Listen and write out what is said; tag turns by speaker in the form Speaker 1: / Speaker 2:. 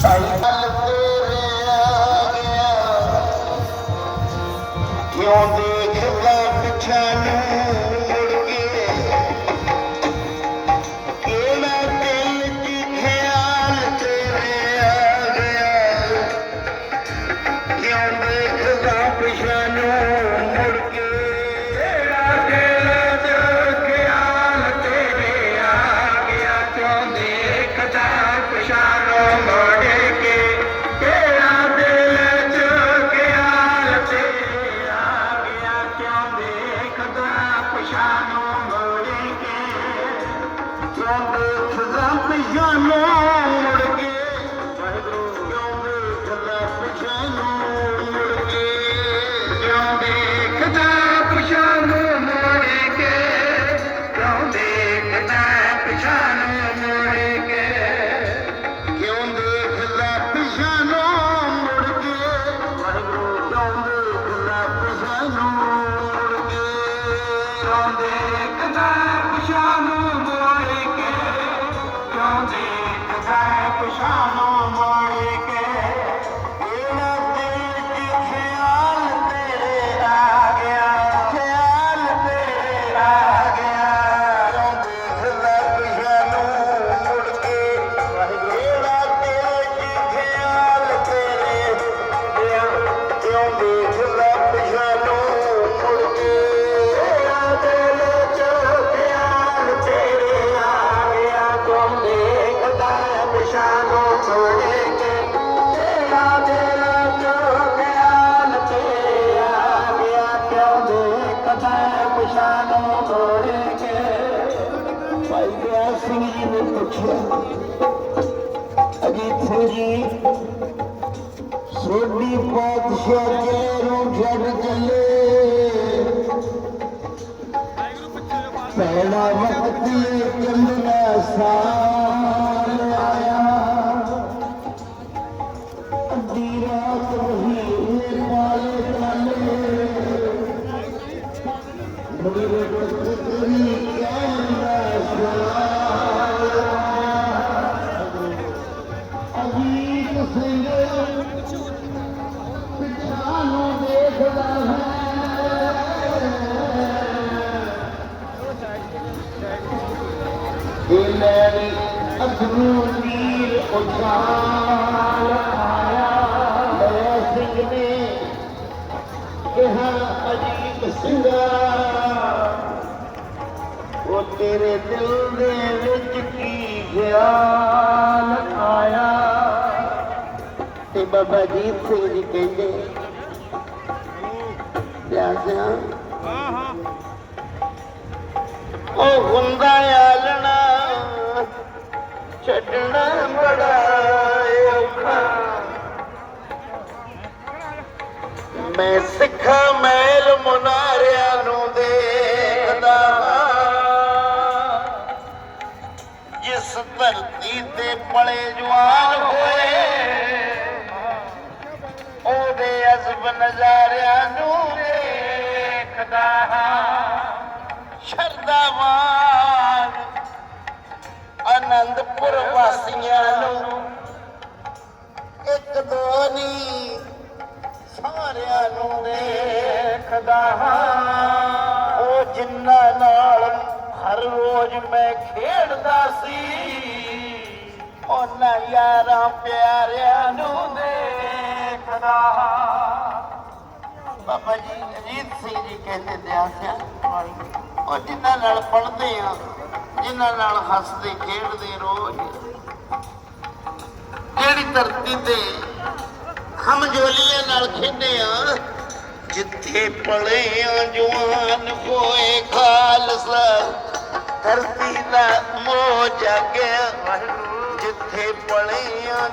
Speaker 1: Thank you. yanıma ਤੇ ਕਦੇ ਪਛਾਣ ਪਿਛਾ ਨੂੰ ਮੁੜ ਕੇ ਭਾਈ ਗਿਆ ਸਿੰਘ ਜੀ ਨੇ ਪੁੱਛਿਆ ਅਜੀਤ ਸਿੰਘ ਜੀ ਸੋਢੀ ਪਾਤਸ਼ਾਹ ਕੇ ਨੂੰ ਛੱਡ ਚੱਲੇ? ਪਹਿਲਾ ਵਕਤ ਇਹ ਚੰਦਨਾ ਸਾਲ ਸਿੰਘ ਪਿਛਾ ਨੂੰ ਦੇਖਦਾ ਹੈ ਇਹ ਮੇਰੀ ਅਧਰੂ ਨੀਰ ਉਛਾਲ ਆਇਆ ਦਇਆ ਸਿੰਘ ਨੇ ਕਿਹਾ ਅਜੀਤ ਸਿੰਘਾ ਉਹ ਤੇਰੇ ਦਿਲ ਦੇ ਵਿੱਚ ਕੀ ਗਿਆ ਬਾਬਾ ਜੀਤ ਸਿੰਘ ਜੀ ਕਹਿੰਦੇ ਪਿਆਰ ਸਿਆ ਉਹ ਹੁੰਦਾ ਆਲਣਾ ਛੱਡਣਾ ਬੜਾ ਔਖਾ। ਮੈਂ ਸਿੱਖਾਂ ਮੈਲ ਮੁਨਾਰਿਆਂ ਨੂੰ ਦੇਖਦਾ ਜਿਸ ਧਰਤੀ ਤੇ ਪਲੇ ਜਵਾਨ ਹੋਏ ਨਜ਼ਾਰਿਆਂ ਨੂੰ ਦੇਖਦਾ ਸ਼ਰਦਾਵਾਨ ਆਨੰਦਪੁਰ ਵਾਸੀਆਂ ਨੂੰ ਇੱਕ ਦੋ ਨਹੀਂ, ਸਾਰਿਆਂ ਨੂੰ ਦੇਖਦਾ ਉਹ ਜਿੰਨਾ ਨਾਲ ਹਰ ਰੋਜ਼ ਮੈਂ ਖੇਡਦਾ ਸੀ, ਉਹਨਾਂ ਯਾਰਾਂ ਪਿਆਰਿਆਂ ਨੂੰ ਦੇਖਦਾ ਬਾਬਾ ਜੀ ਅਜੀਤ ਸਿੰਘ ਜੀ ਕਹਿੰਦੇ ਦਿਆਸਿਆ ਉਹ ਜਿਨ੍ਹਾਂ ਨਾਲ ਪੜਦੇ ਆ ਜਿਨ੍ਹਾਂ ਨਾਲ ਹੱਸਦੇ, ਖੇਡਦੇ ਰੋਜ਼, ਜਿਹੜੀ ਧਰਤੀ ਤੇ ਹਮ ਨਾਲ ਖੇਡੇ ਆ, ਜਿੱਥੇ ਪਲੇ ਆ ਜਵਾਨ ਹੋਏ ਖਾਲਸਾ, ਧਰਤੀ ਦਾ ਮੋਹ ਜਾਗਿਆ, ਜਿੱਥੇ ਪਲੇ ਆ